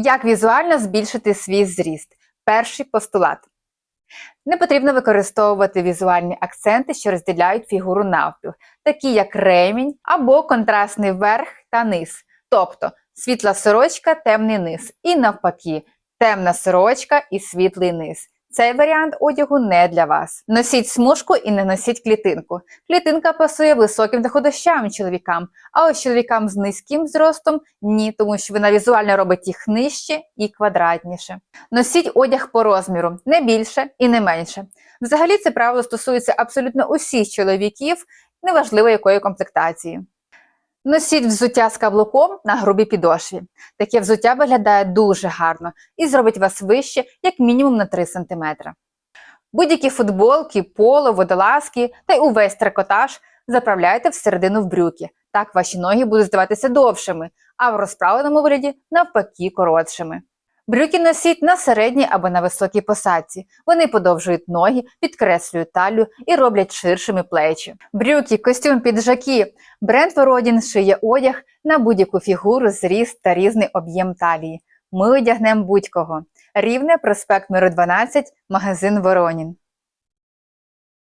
Як візуально збільшити свій зріст? Перший постулат. Не потрібно використовувати візуальні акценти, що розділяють фігуру навпіл, такі як ремінь або контрастний верх та низ, тобто світла сорочка, темний низ, і навпаки, темна сорочка і світлий низ. Цей варіант одягу не для вас. Носіть смужку і не носіть клітинку. Клітинка пасує високим та худощавим чоловікам, а ось чоловікам з низьким зростом ні, тому що вона візуально робить їх нижче і квадратніше. Носіть одяг по розміру, не більше і не менше. Взагалі це правило стосується абсолютно усіх чоловіків, неважливо якої комплектації. Носіть взуття з каблуком на грубій підошві. Таке взуття виглядає дуже гарно і зробить вас вище як мінімум на 3 см. Будь-які футболки, поло, водолазки та й увесь трикотаж заправляйте всередину в брюки. Так ваші ноги будуть здаватися довшими, а в розправленому вигляді навпаки коротшими. Брюки носіть на середній або на високій посадці. Вони подовжують ноги, підкреслюють талію і роблять ширшими плечі. Брюки, костюм, піджаки. Бренд Вородін шиє одяг на будь-яку фігуру, зріст та різний об'єм талії. Ми одягнемо будь-кого. Рівне, проспект Миру 12, магазин Воронін.